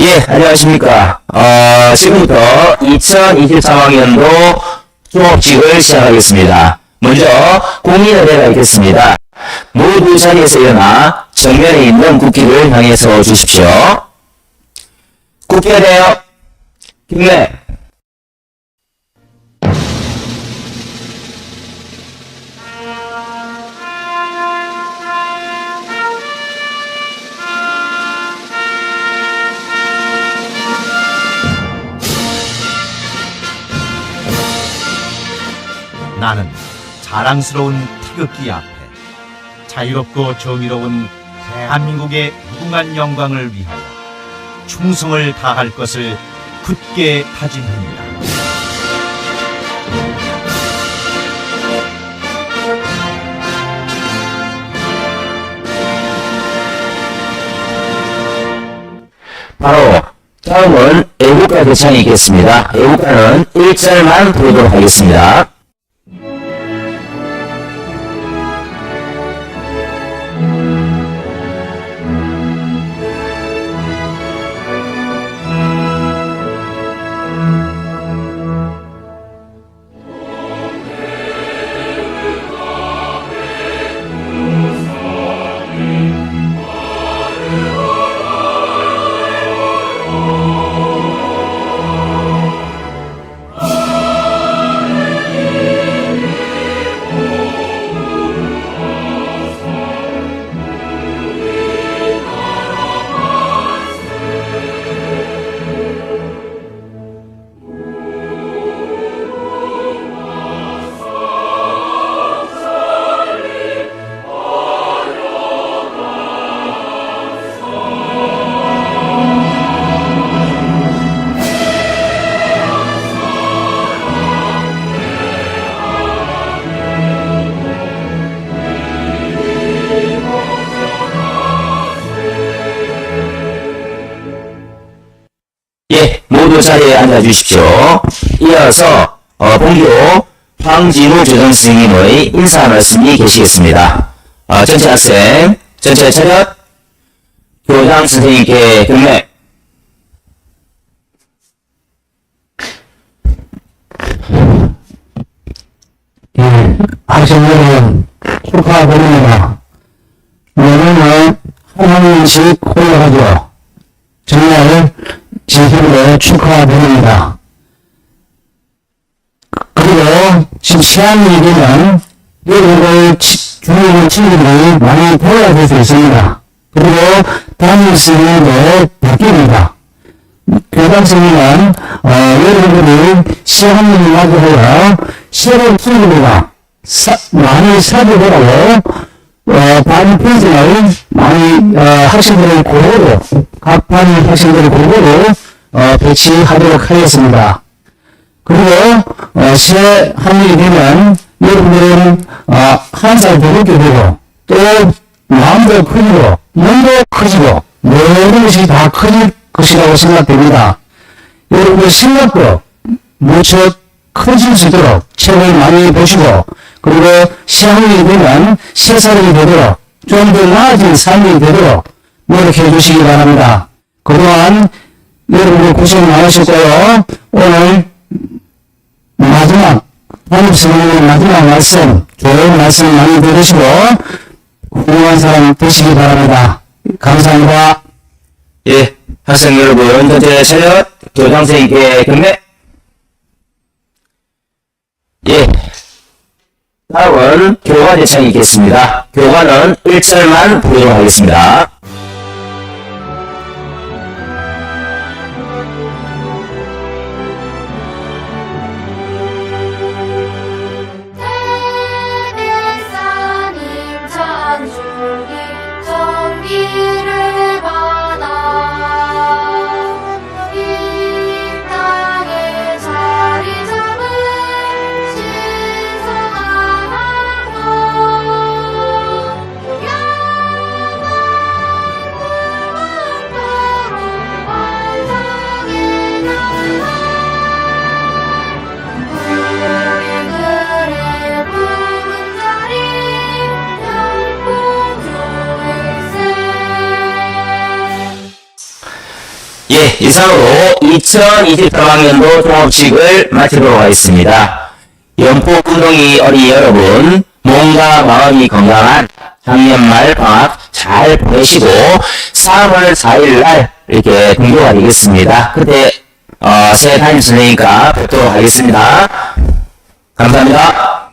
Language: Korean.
예, 안녕하십니까. 어, 지금부터 2023학년도 종업식을 시작하겠습니다. 먼저 공인의례가 있겠습니다. 모두 자리에서 일어나 정면에 있는 국기를 향해서 주십시오. 돼요. 경례. 나는 자랑스러운 태극기 앞에 자유롭고 정의로운 대한민국의 무궁한 영광을 위하여 충성을 다할 것을 굳게 다짐합니다. 바로 다음은 애국가 대창이 있겠습니다. 애국가는 1절만 부르도록 하겠습니다. 예, 모두 자리에 앉아주십시오. 이어서 어, 본교 황진우 조정 스님의 인사 말씀이 계시겠습니다. 어, 전체 학생, 전체 차렷, 교장 선생님께 경례. 예, 학생들은 축하드립니다. 내년은 하나님씩 올라가죠. 축하드립니다. 그리고 지금 시간이 되면 여러분들 주민들 친구들이 많이 달라질 수 있습니다. 그리고 담임 선생님도 바뀝니다. 교장선생님은 어, 여러분들이 시험을 맞이하여 시험 친구들과 사- 많이 살펴보라고 어, 반 편성을 많이 어, 학생들을 골고루 각반 학생들을 골고루 어, 배치하도록 하겠습니다. 그리고 어, 새 학년이 되면 여러분들은 어, 한살더 먹게 되고 또 마음도 커지고 눈도 커지고 모든 것이 다 커질 것이라고 생각됩니다. 여러분들 생각도 무척 커질 수 있도록 책을 많이 보시고 그리고 시학년이 되면 세 살이 되도록 좀 더 나아진 삶이 되도록 노력해 주시기 바랍니다. 그동안 여러분들 고생 많으셨고요. 오늘 마지막 한국 성령의 마지막 말씀 좋은 말씀 많이 들으시고 훌륭한 사람 되시기 바랍니다. 감사합니다. 예, 학생 여러분, 전체 차렷, 교장 선생님께 경례. 예. 다음은 교과 대창이 있겠습니다. 교과는 1절만 부르도록 하겠습니다. 예, 이상으로 2023학년도 종합식을 마치도록 하겠습니다. 연포운동이 어린 여러분, 몸과 마음이 건강한 작년 말 방학 잘 보내시고 3월 4일 날 이렇게 등교가 되겠습니다. 그때 어, 새 담임 선생님과 뵙도록 하겠습니다. 감사합니다.